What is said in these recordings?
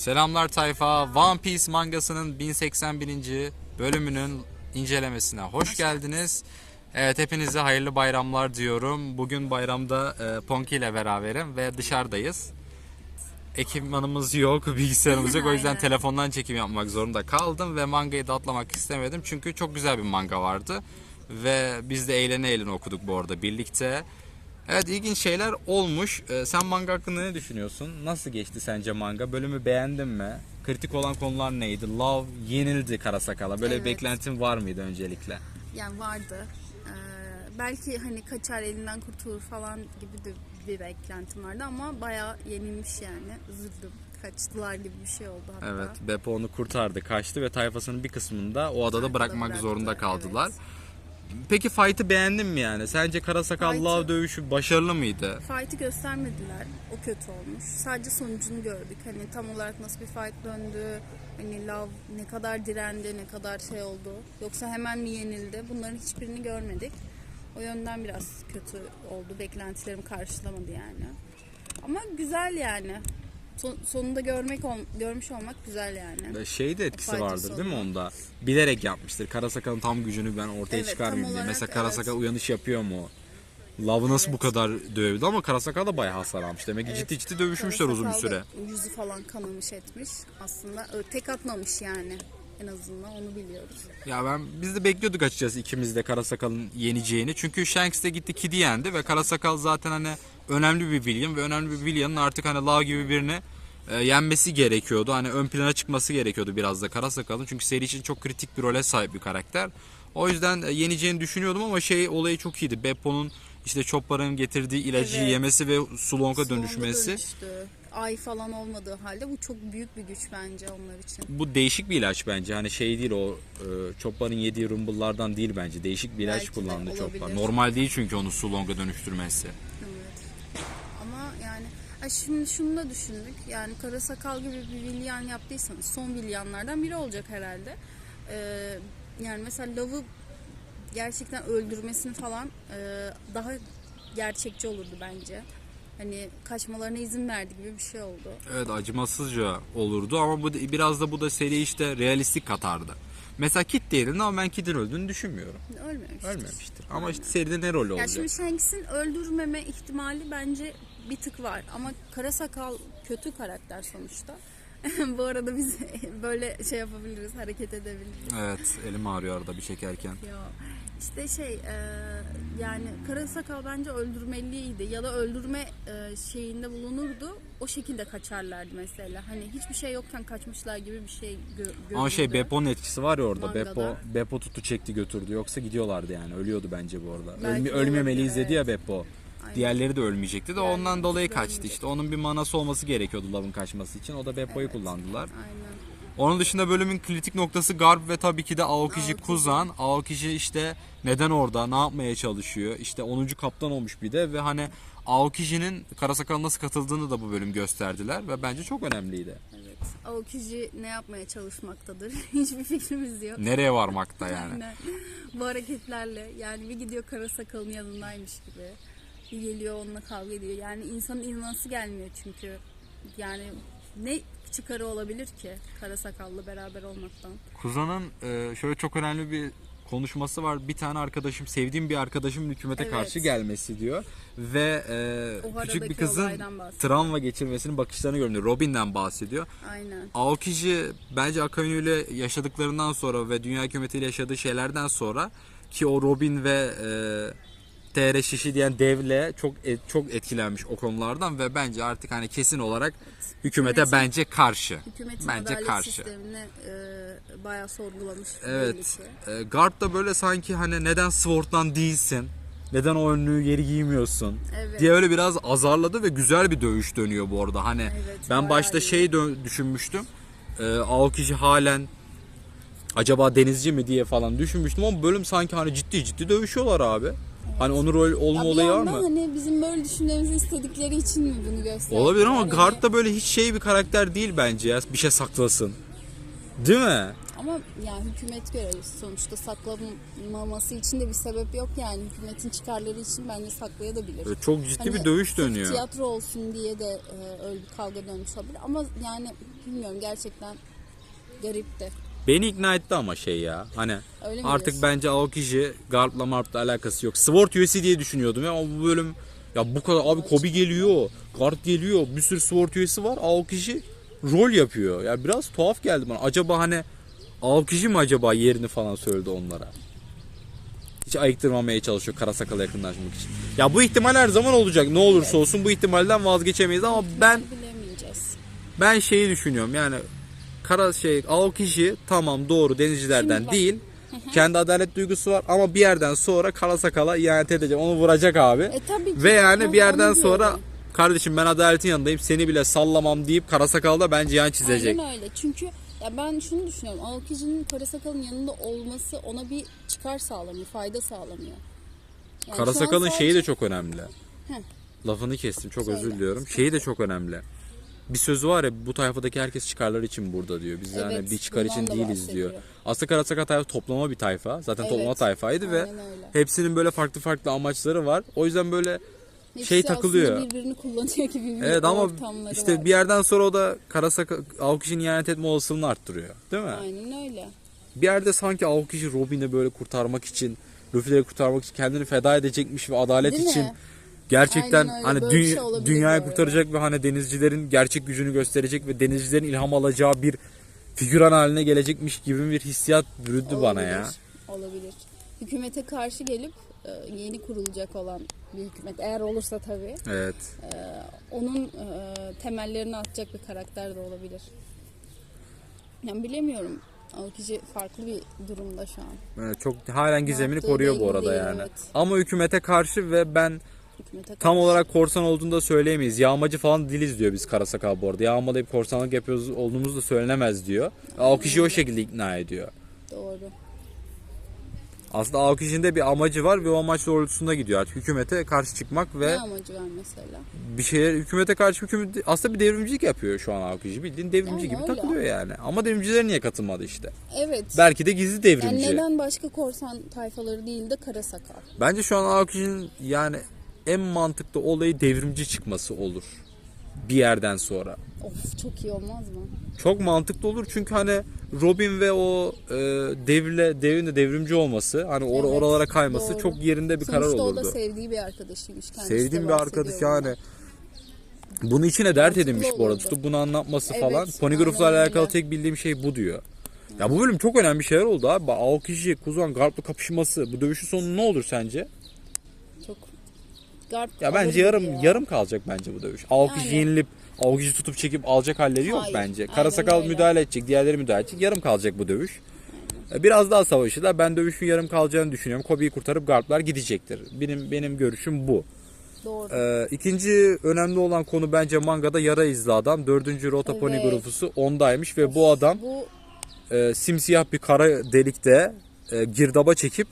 Selamlar tayfa. One Piece mangasının 1081. bölümünün incelemesine hoş geldiniz. Evet hepinize hayırlı bayramlar diyorum. Bugün bayramda e, Ponki ile beraberim ve dışarıdayız. Ekipmanımız yok, bilgisayarımız yok. O yüzden Aynen. telefondan çekim yapmak zorunda kaldım ve mangayı da atlamak istemedim. Çünkü çok güzel bir manga vardı. Ve biz de eğlene eğlene okuduk bu arada birlikte. Evet ilginç şeyler olmuş. Ee, sen manga hakkında ne düşünüyorsun? Nasıl geçti sence manga? Bölümü beğendin mi? Kritik olan konular neydi? Love yenildi Karasakala. Böyle bir Evet. beklentin var mıydı öncelikle? Yani vardı. Ee, belki hani kaçar elinden kurtulur falan gibi de bir beklentim vardı ama bayağı yenilmiş yani. Üzüldüm. Kaçtılar gibi bir şey oldu hatta. Evet, Beppo onu kurtardı, kaçtı ve tayfasının bir kısmını da o adada Arkada bırakmak bıraktı, zorunda kaldılar. evet. Peki fight'ı beğendin mi yani? Sence Karasakal Fight'ı- Love dövüşü başarılı mıydı? Fight'ı göstermediler. O kötü olmuş. Sadece sonucunu gördük. Hani tam olarak nasıl bir fight döndü. Hani Love ne kadar direndi, ne kadar şey oldu. Yoksa hemen mi yenildi? Bunların hiçbirini görmedik. O yönden biraz kötü oldu. Beklentilerimi karşılamadı yani. Ama güzel yani. Son- sonunda görmek ol- görmüş olmak güzel yani. Şey de etkisi vardır değil mi onda? Bilerek yapmıştır. Karasakal'ın tam gücünü ben ortaya Evet, çıkarmayayım diye. olarak Mesela Karasakal evet. uyanış yapıyor mu? Love'ı nasıl bu Evet. kadar dövdü ama Karasakal da bayağı hasar almış. Demek ki Evet. ciddi ciddi dövüşmüşler uzun bir süre. Yüzü falan kanamış etmiş. Aslında tek atmamış yani. En azından onu biliyoruz. Ya ben biz de bekliyorduk açıkçası ikimiz de Karasakal'ın yeneceğini. Çünkü Shanks de gitti Kid'i yendi ve Karasakal zaten hani önemli bir villain ve önemli bir villain'ın artık hani Love gibi birini e, yenmesi gerekiyordu. Hani ön plana çıkması gerekiyordu biraz da Karasakal'ın. Çünkü seri için çok kritik bir role sahip bir karakter. O yüzden e, yeneceğini düşünüyordum ama şey olayı çok iyiydi. Beppo'nun işte Chopper'ın getirdiği ilacı Evet. yemesi ve Sulong'a dönüşmesi. dönüştü. Ay falan olmadığı halde bu çok büyük bir güç bence onlar için. Bu değişik bir ilaç bence. Hani şey değil o e, Chopper'ın yediği rumble'lardan değil bence. Değişik bir ilaç Belki kullandı Chopper. Normal değil çünkü onu Sulong'a dönüştürmesi. Evet. Yani ay şimdi şunu da düşündük. Yani kara sakal gibi bir vilyan yaptıysanız son vilyanlardan biri olacak herhalde. Ee, yani mesela Love'ı gerçekten öldürmesini falan e, daha gerçekçi olurdu bence. Hani kaçmalarına izin verdi gibi bir şey oldu. Evet acımasızca olurdu ama bu biraz da bu da seri işte realistik katardı. Mesela Kid değildi ama ben Kid'in öldüğünü düşünmüyorum. Ölmemiştir. Ölmemiştir. Ama işte seride ne rolü Ya olacak? şimdi Shanks'in öldürmeme ihtimali bence bir tık var. Ama Karasakal kötü karakter sonuçta. Bu arada biz böyle şey yapabiliriz, hareket edebiliriz. Evet elim ağrıyor arada bir çekerken. Ya işte şey e, yani Karasakal bence öldürmeliydi ya da öldürme e, şeyinde bulunurdu. O şekilde kaçarlardı mesela. Hani hiçbir şey yokken kaçmışlar gibi bir şey gö- Ama şey. Beppo'nun etkisi var ya orada. Mangada. Beppo, Beppo tuttu çekti götürdü. Yoksa gidiyorlardı yani. Ölüyordu bence bu arada. Belki Ölme, de ölmemeliyiz olabilir, dedi ya evet. Aynen. Diğerleri de ölmeyecekti de ondan Diğerleri dolayı de kaçtı işte. Onun bir manası olması gerekiyordu Love'ın kaçması için. O da Beppo'yu Evet. kullandılar. Aynen. Onun dışında bölümün kritik noktası Garp ve tabii ki de Aokiji Aokiji. Kuzan. Aokiji işte neden orada, ne yapmaya çalışıyor? İşte 10. kaptan olmuş bir de ve hani Aokiji'nin Karasakal'a nasıl katıldığını da bu bölüm gösterdiler ve bence çok önemliydi. Evet. Aokiji ne yapmaya çalışmaktadır? Hiçbir fikrimiz yok. Nereye varmakta yani? Aynen. Bu hareketlerle yani bir gidiyor kara sakalın yanındaymış gibi. Geliyor onunla kavga ediyor. Yani insanın inanası gelmiyor çünkü. Yani ne çıkarı olabilir ki kara sakallı beraber olmaktan? Kuzan'ın e, şöyle çok önemli bir konuşması var. Bir tane arkadaşım, sevdiğim bir arkadaşımın hükümete Evet. karşı gelmesi diyor. Ve e, küçük bir kızın travma geçirmesinin bakışlarını görünüyor. Robin'den bahsediyor. Aynen. Aokiji bence Akainu ile yaşadıklarından sonra ve dünya hükümetiyle yaşadığı şeylerden sonra ki o Robin ve e, TR Şişi diyen devle çok et- çok etkilenmiş o konulardan ve bence artık hani kesin olarak hükümete Hükümetin- bence karşı. Hükümetin bence adalet karşı. sistemini e, bayağı sorgulamış. Evet. E, Garp da böyle sanki hani neden Sword'dan değilsin? Neden o önlüğü geri giymiyorsun? Evet. diye öyle biraz azarladı ve güzel bir dövüş dönüyor bu arada. Hani Evet, ben başta iyi. şey düşünmüştüm. E, Aokiji halen acaba denizci mi diye falan düşünmüştüm ama bölüm sanki hani ciddi ciddi dövüşüyorlar abi. Hani onun rol olma Ya bir olayı var yandan mı? hani bizim böyle düşünmemizi istedikleri için mi bunu gösterdiler? Olabilir ama Hani- Garp da böyle hiç şey bir karakter değil bence ya. Bir şey saklasın. Değil mi? Ama yani hükümet görevlisi sonuçta saklamaması için de bir sebep yok yani hükümetin çıkarları için bence saklayabilir. Böyle çok ciddi Hani bir dövüş sırf dönüyor. Tiyatro olsun diye de e, öyle bir kavga dönmüş olabilir ama yani bilmiyorum gerçekten garipti. Beni ikna etti ama şey ya. Hani Öyle mi artık diyorsun? bence Aokiji Garp'la Marp'la alakası yok. Sword USC diye düşünüyordum ya ama bu bölüm ya bu kadar abi Kobe geliyor, Garp geliyor, bir sürü Sword USC var. Aokiji rol yapıyor. Ya biraz tuhaf geldi bana. Acaba hani Aokiji mi acaba yerini falan söyledi onlara? Hiç ayıktırmamaya çalışıyor Karasakala yakınlaşmak için. Ya bu ihtimal her zaman olacak. Ne olursa olsun bu ihtimalden vazgeçemeyiz ama ben ben şeyi düşünüyorum yani kara şey Aokiji tamam doğru denizcilerden değil. Kendi adalet duygusu var ama bir yerden sonra kara sakala ihanet edecek. Onu vuracak abi. E tabii ki. Ve yani bir yerden sonra kardeşim ben adaletin yanındayım seni bile sallamam deyip kara sakal da bence yan çizecek. Aynen öyle. Çünkü ya ben şunu düşünüyorum. Aokijinin Karasakal'ın yanında olması ona bir çıkar sağlamıyor, fayda sağlamıyor. Yani Kara şu an sakalın şeyi de sadece- çok önemli. Heh. Lafını kestim çok Söyle. özür diliyorum. Şeyi de çok önemli. Bir sözü var ya bu tayfadaki herkes çıkarlar için burada diyor. Biz yani Evet, bir çıkar için değiliz diyor. Aslında Karasaka tayfa toplama bir tayfa. Zaten Evet, toplama tayfaydı ve öyle. hepsinin böyle farklı farklı amaçları var. O yüzden böyle Hepsi şey takılıyor. birbirini kullanıyor gibi bir Evet ama işte var. bir yerden sonra o da Karasaka Aokishi'nin ihanet etme olasılığını arttırıyor. Değil mi? Aynen öyle. Bir yerde sanki Aokishi Robin'i böyle kurtarmak için, Luffy'leri kurtarmak için kendini feda edecekmiş ve adalet Değil mi? Gerçekten Aynen öyle. hani Böyle bir dü- şey olabilir dünyayı kurtaracak ve hani denizcilerin gerçek gücünü gösterecek ve denizcilerin ilham alacağı bir figüran haline gelecekmiş gibi bir hissiyat bürüdü bana ya. Olabilir. Hükümete karşı gelip e, yeni kurulacak olan bir hükümet eğer olursa tabii Evet. onun e, temellerini atacak bir karakter de olabilir. Yani bilemiyorum. Aokiji farklı bir durumda şu an. Evet, çok halen gizemini yaptığı koruyor bu belli arada değil, yani. evet. Ama hükümete karşı ve ben Hükümete tam olarak korsan olduğunu da söyleyemeyiz. Yağmacı falan değiliz diyor biz Karasaka bu arada. Yağmalayıp korsanlık yapıyoruz olduğumuz da söylenemez diyor. Aokiji o şekilde ikna ediyor. Doğru. Aslında Aokishi'nin de bir amacı var ve o amaç doğrultusunda gidiyor artık. Hükümete karşı çıkmak ve Ne amacı var mesela? bir şeyler hükümete karşı hükümet aslında bir devrimcilik yapıyor şu an Aokishi. Bildiğin devrimci Yani gibi öyle. takılıyor yani. Ama devrimciler niye katılmadı işte? Evet. Belki de gizli devrimci. Yani neden başka korsan tayfaları değil de kara sakal? Bence şu an Aokishi'nin yani en mantıklı olayı devrimci çıkması olur. Bir yerden sonra. Of çok iyi olmaz mı? Çok mantıklı olur çünkü hani Robin ve o e, devle devin de devrimci olması hani or- Evet, oralara kayması doğru. çok yerinde bir karar Sonuçta o olurdu. da sevdiği bir arkadaşıymış. Kendisi Sevdiğim bir arkadaş yani. bundan. Bunu içine dert edinmiş bu arada. olurdu. Tutup bunu anlatması Evet, falan. Aynen alakalı tek bildiğim şey bu diyor. Ya bu bölüm çok önemli şeyler oldu abi. Aokiji, Kuzan, Garp'la kapışması. Bu dövüşün sonu ne olur sence? Garp Ya bence yarım ya. yarım kalacak bence bu dövüş. Aokiji Yani. yenilip Aokiji tutup çekip alacak halleri yok Hayır, bence. aynen Karasakal öyle. müdahale edecek, diğerleri müdahale edecek. Yarım kalacak bu dövüş. E, Biraz daha savaşırlar. Ben dövüşün yarım kalacağını düşünüyorum. Kobe'yi kurtarıp Garp'lar gidecektir. Benim benim görüşüm bu. Doğru. Ee, ikinci önemli olan konu bence mangada yara izli adam. Dördüncü Rota Pony Evet. Grufusu ondaymış ve bu adam Bu e, simsiyah bir kara delikte e, girdaba çekip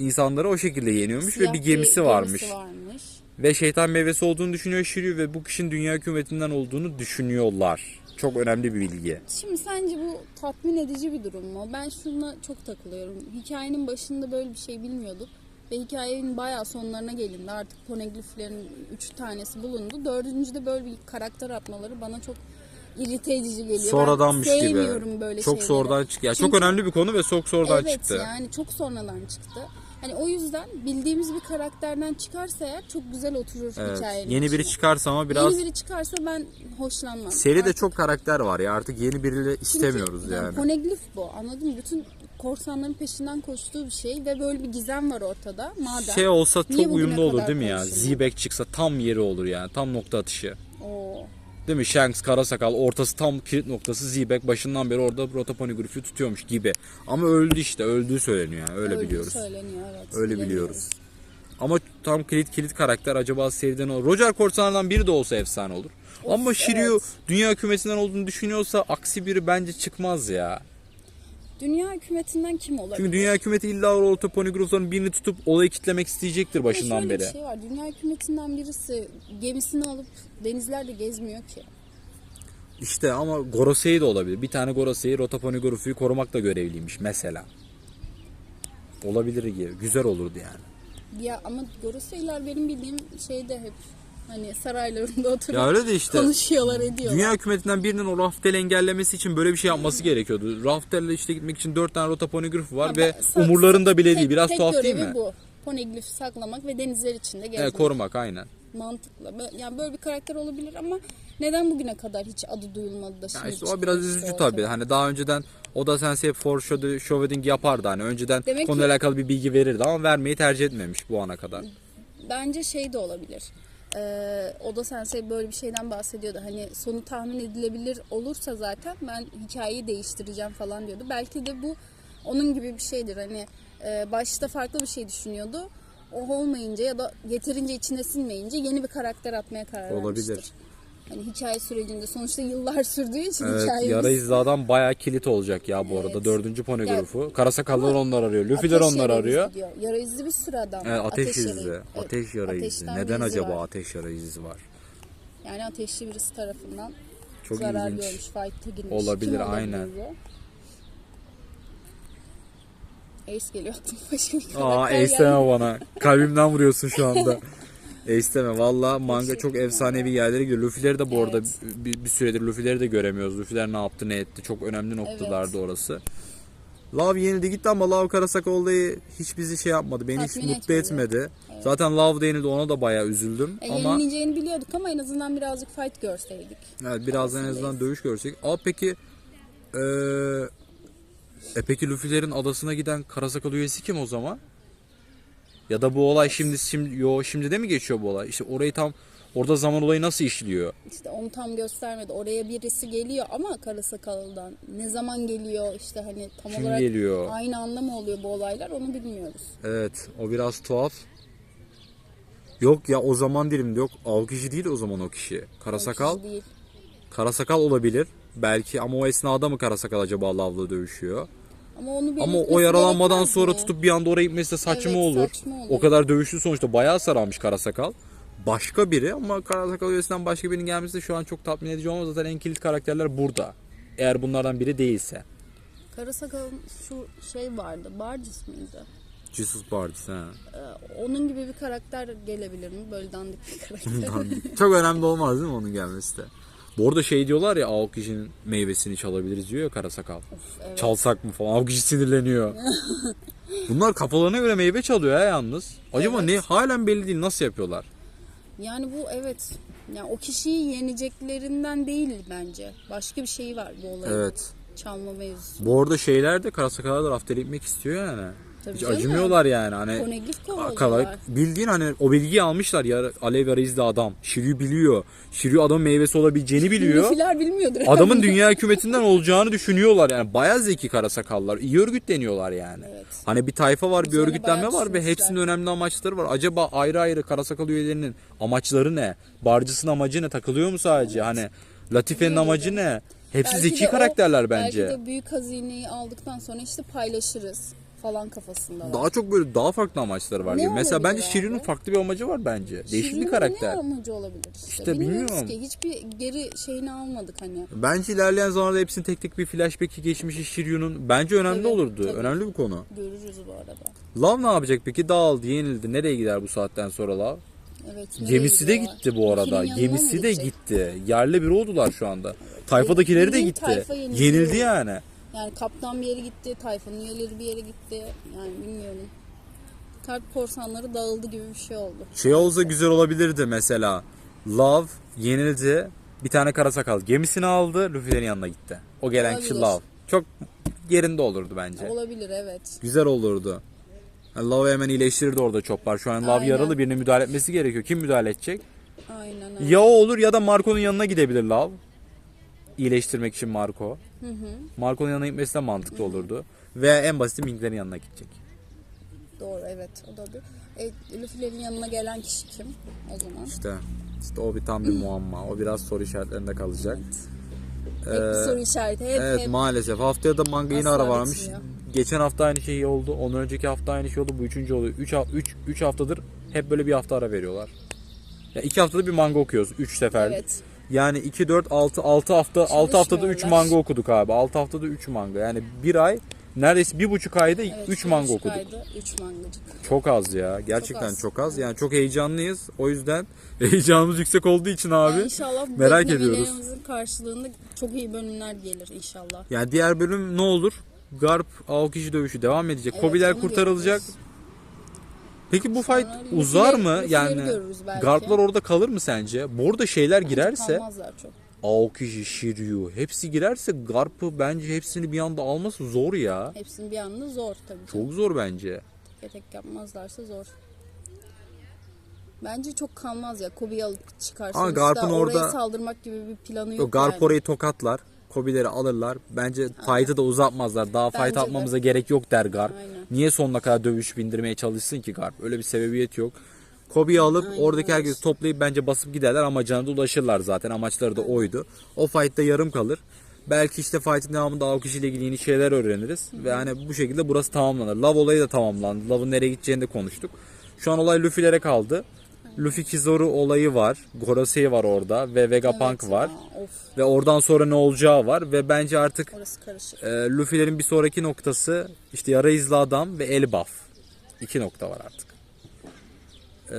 insanları o şekilde yeniyormuş ve siyah bir gemisi varmış. varmış. Ve şeytan meyvesi olduğunu düşünüyor Shiryu ve bu kişinin dünya hükümetinden olduğunu düşünüyorlar. Çok önemli bir bilgi. Şimdi sence bu tatmin edici bir durum mu? Ben şuna çok takılıyorum. Hikayenin başında böyle bir şey bilmiyorduk. Ve hikayenin bayağı sonlarına gelindi. Artık poneglyphlerin üç tanesi bulundu. Dördüncüde böyle bir karakter atmaları bana çok irite edici geliyor. Sonradanmış ben gibi. sevmiyorum böyle çok şeyleri. sonradan çıktı. Ya çok önemli bir konu ve çok sonradan evet, çıktı. yani çok sonradan çıktı. Hani o yüzden bildiğimiz bir karakterden çıkarsa eğer çok güzel oturur Evet. hikayenin Yeni biri çıkarsa ama biraz Yeni biri çıkarsa ben hoşlanmam. seride Artık çok karakter var ya artık yeni biriyle Çünkü istemiyoruz yani. Poneglyph bu anladın mı? Bütün korsanların peşinden koştuğu bir şey ve böyle bir gizem var ortada. Madem Şey olsa çok uyumlu olur değil mi ya? Zebek çıksa tam yeri olur yani. Tam nokta atışı. Oo, Değil mi? Shanks, Karasakal ortası tam kilit noktası Zebek başından beri orada Griff'i tutuyormuş gibi. Ama öldü işte. Öldüğü söyleniyor yani. Öyle öyle biliyoruz. Söyleniyor evet. Öyle bilemiyoruz. biliyoruz. Ama tam kilit kilit karakter acaba seriden o. Roger Korsanlardan biri de olsa efsane olur. Ama Shiryu evet. dünya hükümetinden olduğunu düşünüyorsa aksi biri bence çıkmaz ya. Dünya hükümetinden kim olabilir? Çünkü dünya hükümeti illa o Rotaponi Griff'ların birini tutup olayı kitlemek isteyecektir Ama başından şöyle beri. bir şey var. Dünya hükümetinden birisi gemisini alıp denizlerde gezmiyor ki. İşte ama Gorosei de olabilir. Bir tane Gorosei Rotoponigorofu'yu korumakla görevliymiş mesela. Olabilir gibi. Güzel olurdu yani. Ya ama Gorosei'ler benim bildiğim şeyde hep hani saraylarında oturup Ya öyle de işte. konuşuyorlar ediyorlar. Dünya hükümetinden birinin o Raftel'i engellemesi için böyle bir şey yapması gerekiyordu. Raftel'le işte gitmek için 4 tane Rotoponigraph var Ha, ve ben- umurlarında bile tek- değil. Biraz tek tuhaf değil mi? bu. Poneglyph'i saklamak ve denizler içinde gezmek. Evet, korumak aynen. Mantıklı. Bö- Yani böyle bir karakter olabilir ama neden bugüne kadar hiç adı duyulmadı da şimdi Ya işte o biraz üzücü tabii. Hani daha önceden o da sense hep foreshadowing yapardı. Hani önceden Demek konuyla ki- alakalı bir bilgi verirdi ama vermeyi tercih etmemiş bu ana kadar. Bence şey de olabilir. Ee, Oda Sensei böyle bir şeyden bahsediyordu. Hani sonu tahmin edilebilir olursa zaten ben hikayeyi değiştireceğim falan diyordu. Belki de bu onun gibi bir şeydir. Hani e, başta farklı bir şey düşünüyordu. O olmayınca ya da yeterince içine sinmeyince yeni bir karakter atmaya karar Olabilir. vermiştir. Hani hikaye sürecinde sonuçta yıllar sürdüğü için Evet, hikayemiz yara izli adam bayağı kilit olacak ya bu arada. Evet. Dördüncü poneglyph'u. Karasakallar onlar arıyor. Luffy'ler Ateş onlar arıyor. Yara izli bir sürü adam. Evet, ateş, yara- izi. evet, Ateş yara bir Neden acaba var. ateş yara izi var? Yani ateşli birisi tarafından Çok zarar ilginç. görmüş, fight'a girmiş. Olabilir, Kim aynen. bu? Ace geliyor aklıma başka bir Aa karakter Ace deme geldi. bana. Kalbimden vuruyorsun şu anda. Ace deme. Valla manga çok efsanevi yerlere gidiyor. Luffy'leri de bu arada Evet. bir, bir süredir Luffy'leri de göremiyoruz. Luffy'ler ne yaptı ne etti. Çok önemli noktalardı orası. Love yenildi gitti ama Love Karasaka olayı hiç bizi şey yapmadı. Beni hiç Tatmin mutlu etmedi. etmedi. Zaten Love da yenildi ona da bayağı üzüldüm. E, ama yenileceğini biliyorduk ama en azından birazcık fight görseydik. evet, birazdan en azından dövüş görsek. Aa peki eee e peki Luffy'lerin adasına giden Karasaka üyesi kim o zaman? Ya da bu olay şimdi şimdi yo şimdi de mi geçiyor bu olay? İşte orayı tam orada zaman olayı nasıl işliyor? İşte onu tam göstermedi. Oraya birisi geliyor ama Karasakal'dan. Ne zaman geliyor işte hani tam Kim olarak geliyor? aynı anda mı oluyor bu olaylar onu bilmiyoruz. Evet, o biraz tuhaf. Yok ya o zaman dilimde yok. Av kişi değil o zaman o kişi. Karasakal. Kişi Değil. Karasakal olabilir. Belki ama o esnada mı Karasakal acaba Lav'la dövüşüyor? Ama onu Ama belirtmesi o yaralanmadan gerekmez sonra mi? tutup bir anda oraya gitmesi de saçma Evet, olur. saçma olur. O kadar dövüşlü sonuçta bayağı sararmış Karasakal. Başka biri ama Karasakal üyesinden başka birinin gelmesi de şu an çok tatmin edici olmaz. Zaten en kilit karakterler burada. Eğer bunlardan biri değilse. Karasakal'ın şu şey vardı. Barcis mıydı? Jesus Bardis ha. Ee, onun gibi bir karakter gelebilir mi? Böyle dandik bir karakter. Çok önemli olmaz değil mi onun gelmesi de? Bu arada şey diyorlar ya Aokishi'nin meyvesini çalabiliriz diyor ya Karasakal. evet. Çalsak mı falan. Aokishi sinirleniyor. Bunlar kafalarına göre meyve çalıyor ya yalnız. Acaba Evet. ne halen belli değil nasıl yapıyorlar? Yani bu evet. Yani o kişiyi yeneceklerinden değil bence. Başka bir şey var bu olayın. Evet. Çalma mevzusu. Bu arada şeyler de Karasakal'a da rafteli gitmek istiyor yani. Tabii Hiç canım. acımıyorlar yani. Hani Kala, kovalıyorlar. bildiğin hani o bilgiyi almışlar ya Alev Arayiz'de adam. Shiryu biliyor. Shiryu adamın meyvesi olabileceğini biliyor. Luffy'ler bilmiyordur. Adamın dünya hükümetinden olacağını düşünüyorlar yani. Bayağı zeki karasakallar. İyi örgütleniyorlar yani. Evet. Hani bir tayfa var, bir Üzerine örgütlenme bayağı var ve düşünmüşler. hepsinin önemli amaçları var. Acaba ayrı ayrı karasakal üyelerinin amaçları ne? Barcısın amacı ne? Takılıyor mu sadece? Hani Latife'nin Bilmiyorum. amacı ne? Hepsi Belki zeki de o- karakterler bence. Belki de büyük hazineyi aldıktan sonra işte paylaşırız falan kafasında. Daha çok böyle daha farklı amaçları var Ne gibi. Mesela bence abi? farklı bir amacı var bence. Değişik bir Şirin'in karakter. Ne amacı olabilir işte. İşte bilmiyorum. ki. Hiçbir geri şeyini almadık hani. Bence ilerleyen zamanlarda hepsinin tek tek bir flashback'i geçmişi Shiryu'nun bence önemli Tabii, olurdu. tabii. Önemli bir konu. Görürüz bu arada. Lav ne yapacak peki? Dağıldı, yenildi. Nereye gider bu saatten sonra Lav? Evet. Gemisi de gitti bu arada. Gemisi de gitti. Yerle bir oldular şu anda. Tayfadakileri de gitti. Yenildi yani. Yani kaptan bir yere gitti, tayfanın üyeleri bir yere gitti. Yani bilmiyorum. Kalp korsanları dağıldı gibi bir şey oldu. Şey olsa güzel olabilirdi mesela. Love yenildi. Bir tane karasakal gemisini aldı. Luffy'lerin yanına gitti. O gelen kişi Olabilir. Love. Çok yerinde olurdu bence. Olabilir evet. Güzel olurdu. Yani Love hemen iyileştirirdi orada çoplar. Şu an Love Aynen. yaralı birine müdahale etmesi gerekiyor. Kim müdahale edecek? Aynen öyle. Ya o olur ya da Marco'nun yanına gidebilir Love. İyileştirmek için Marco. Marco'nun yanına gitmesi de mantıklı olurdu. Ve en basiti Mink'lerin yanına gidecek. Doğru evet o da bir. E, Luffy'lerin yanına gelen kişi kim o zaman? İşte, işte o bir tam bir muamma. O biraz soru işaretlerinde kalacak. Hep bir soru işareti. Hep Evet hep. maalesef. Haftaya da manga yine ara varmış. bitmiyor. Geçen hafta aynı şey oldu. Ondan önceki hafta aynı şey oldu. Bu üçüncü oluyor. 3 üç, üç haftadır hep böyle bir hafta ara veriyorlar. Ya iki haftada bir manga okuyoruz. 3 sefer. Evet. Yani 2 4 6 6 hafta 6 haftada 3 Çalışmıyorlar. manga okuduk abi. 6 haftada 3 manga. Yani bir ay neredeyse bir buçuk ayda 3 Evet, manga bir okuduk. ayda Üç mangacık. Çok az ya. Gerçekten az. çok az. Yani çok heyecanlıyız. O yüzden heyecanımız yüksek olduğu için abi. Yani inşallah bu merak ediyoruz. karşılığında çok iyi bölümler gelir inşallah. Yani diğer bölüm ne olur? Garp Aokiji dövüşü devam edecek. Evet, Kobiler kurtarılacak. göreceğiz. Peki bu Sonra fight Luffy'leri- uzar mı? Luffy'leri Yani görürüz belki. Orada kalır mı sence? Bu arada şeyler girerse Kalmazlar çok. Shiryu hepsi girerse Garp'ı bence hepsini bir anda alması zor ya. Hepsinin bir anda zor tabii. canım. Çok zor bence. Tek tek yapmazlarsa zor. Bence çok kalmaz ya. Kobe'yi alıp çıkarsanız Ama Garp'ın da oraya orada- saldırmak gibi bir planı. Yok Garp yani. orayı tokatlar. Kobileri alırlar. Bence fight'ı da uzatmazlar. Daha fight Bence de. atmamıza gerek yok der Garp. Aynen. Niye sonuna kadar dövüş bindirmeye çalışsın ki Garp? Öyle bir sebebiyet yok. Kobe'yi alıp Aynen oradaki herkesi toplayıp bence basıp giderler ama canı da ulaşırlar zaten. Amaçları da oydu. O fight'ta yarım kalır. Belki işte fight'in devamında Aokiji ile ilgili yeni şeyler öğreniriz. Ve hani bu şekilde burası tamamlanır. Love olayı da tamamlandı. Love'ın nereye gideceğini de konuştuk. Şu an olay Luffy'lere kaldı. Luffy Kizaru olayı var. Gorosei var orada ve Vegapunk Evet var. ya, Of Ve oradan sonra ne olacağı var ve bence artık e, Luffy'lerin bir sonraki noktası işte yara izli adam ve Elbaf. İki nokta var artık. E,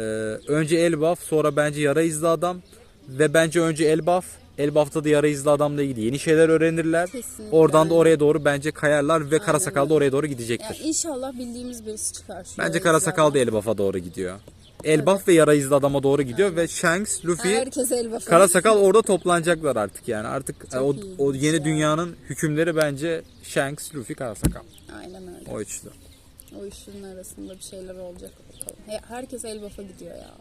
önce Elbaf sonra bence yara izli adam ve bence önce Elbaf. Elbaf'ta da yara izli adamla ilgili yeni şeyler öğrenirler. Kesinlikle, Oradan da aynen. oraya doğru bence kayarlar ve Karasakal da oraya doğru gidecektir. Yani inşallah bildiğimiz birisi çıkar. Bence. Karasakal da Elbaf'a doğru gidiyor. Elbaf ve yara izli adama doğru gidiyor ve Shanks, Luffy, Herkes el bakar. Karasakal orada toplanacaklar artık yani. Artık e, o, iyiymiş o yeni ya. dünyanın hükümleri bence Shanks, Luffy, Karasakal. Aynen öyle. O üçlü. O üçünün arasında bir şeyler olacak bakalım. He- Herkes Elbaf'a gidiyor ya.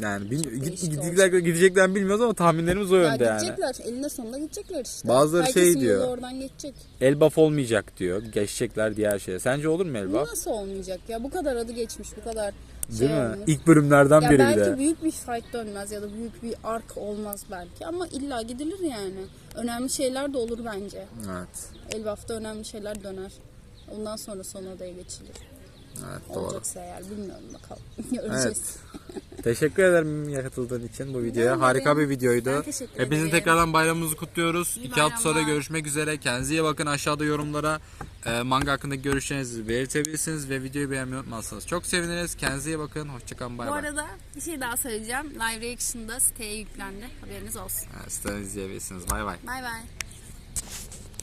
Yani bil, git, değişik gidecekler, gidecekler bilmiyoruz ama tahminlerimiz o Ya yönde yani. gidecekler. Elinde sonunda gidecekler işte. Bazıları şey Herkesin diyor. oradan geçecek. Elbaf olmayacak diyor. Geçecekler diğer şeye. Sence olur mu Bu Elbaf? nasıl olmayacak ya? Bu kadar adı geçmiş, bu kadar şey Değil mi? olmuş. İlk bölümlerden ya biri bir belki de. büyük bir fight dönmez ya da büyük bir ark olmaz belki ama illa gidilir yani. Önemli şeyler de olur bence. Evet. Elbaf'ta önemli şeyler döner. Ondan sonra son odaya geçilir. Evet doğru. Olacaksa eğer bilmiyorum bakalım. Göreceğiz. Teşekkür ederim katıldığın için bu videoya. ederim. Harika bir videoydu. Ederim. tekrardan bayramınızı kutluyoruz. İyi İki hafta sonra görüşmek üzere. Kendinize iyi bakın. Aşağıda yorumlara e, manga hakkındaki görüşlerinizi belirtebilirsiniz ve videoyu beğenmeyi unutmazsanız çok seviniriz. Kendinize iyi bakın. Hoşçakalın. Bay Bu bay. arada bir şey daha söyleyeceğim. Live Reaction'da siteye yüklendi. Haberiniz olsun. Evet, Siteden izleyebilirsiniz. Bay bay. Bay bay.